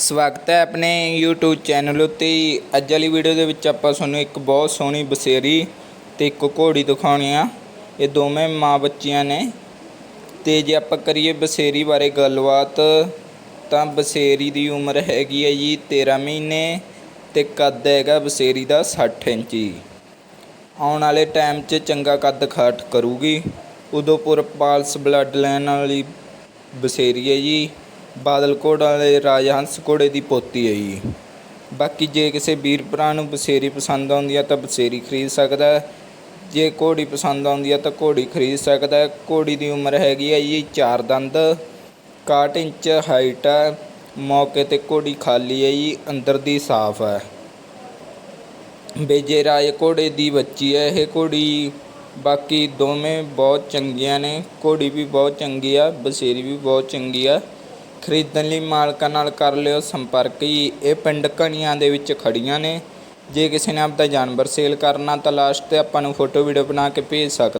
ਸਵਾਗਤ ਹੈ ਆਪਣੇ YouTube ਚੈਨਲ ਉੱਤੇ ਅੱਜ ਵਾਲੀ ਵੀਡੀਓ ਦੇ ਵਿੱਚ ਆਪਾਂ ਤੁਹਾਨੂੰ ਇੱਕ ਬਹੁਤ ਸੋਹਣੀ ਬਸੇਰੀ ਤੇ ਇੱਕ ਘੋੜੀ ਦਿਖਾਉਣੀ ਆ। ਇਹ ਦੋਵੇਂ ਮਾਂ ਬੱਚੀਆਂ ਨੇ। ਤੇ ਜੇ ਆਪਾਂ ਕਰੀਏ ਬਸੇਰੀ ਬਾਰੇ ਗੱਲਬਾਤ, ਤਾਂ ਬਸੇਰੀ ਦੀ ਉਮਰ ਹੈਗੀ ਹੈ ਜੀ 13 ਮਹੀਨੇ ਤੇ ਕੱਦ ਹੈਗਾ ਬਸੇਰੀ ਦਾ 60 ਇੰਚੀ ਆਉਣ ਵਾਲੇ ਟਾਈਮ 'ਚ ਚੰਗਾ ਕੱਦ ਖਾਟ ਕਰੂਗੀ। ਉਦੋਪੁਰ ਪਾਲਸ ਬਲੱਡ ਲਾਈਨ ਵਾਲੀ ਬਸੇਰੀ ਹੈ ਜੀ। ਬਾਦਲ ਘੋੜਾ ਦੇ ਰਾਜਾ ਹੰਸ ਘੋੜੇ ਦੀ ਪੋਤੀ ਹੈ ਜੀ। ਬਾਕੀ ਜੇ ਕਿਸੇ ਵੀਰ ਭਰਾ ਨੂੰ ਬਸੇਰੀ ਪਸੰਦ ਆਉਂਦੀ ਹੈ ਤਾਂ ਬਸੇਰੀ ਖਰੀਦ ਸਕਦਾ ਹੈ। ਜੇ ਘੋੜੀ ਪਸੰਦ ਆਉਂਦੀ ਹੈ ਤਾਂ ਘੋੜੀ ਖਰੀਦ ਸਕਦਾ ਹੈ। ਘੋੜੀ ਦੀ ਉਮਰ ਹੈਗੀ ਹੈ ਜੀ ਚਾਰ ਦੰਦ 61 ਇੰਚ ਹਾਈਟ ਹੈ ਮੌਕੇ ਤੇ ਘੋੜੀ ਖਾਲੀ ਹੈ ਜੀ, ਅੰਦਰ ਦੀ ਸਾਫ਼ ਹੈ। ਬੇਜੇ ਰਾਜ ਘੋੜੇ ਦੀ ਬੱਚੀ ਹੈ ਇਹ ਘੋੜੀ। ਬਾਕੀ ਦੋਵੇਂ ਬਹੁਤ ਚੰਗੀਆਂ ਨੇ। ਘੋੜੀ ਵੀ ਬਹੁਤ ਚੰਗੀ ਆ, ਬਸੇਰੀ ਵੀ ਬਹੁਤ ਚੰਗੀ ਆ। ਖਰੀਦਣ ਲਈ ਮਾਲਕਾਂ ਨਾਲ ਕਰ ਲਿਓ ਸੰਪਰਕ ਜੀ ਇਹ ਪਿੰਡ ਕਣੀਆਂ ਦੇ ਵਿੱਚ ਖੜੀਆਂ ਨੇ। ਜੇ ਕਿਸੇ ਨੇ ਆਪਦਾ ਜਾਨਵਰ ਸੇਲ ਕਰਨਾ ਤਾਂ ਲਾਸਟ ਤੇ ਆਪਾਂ ਨੂੰ ਫੋਟੋ ਵੀਡੀਓ ਬਣਾ ਕੇ ਭੇਜ ਸਕਦੇ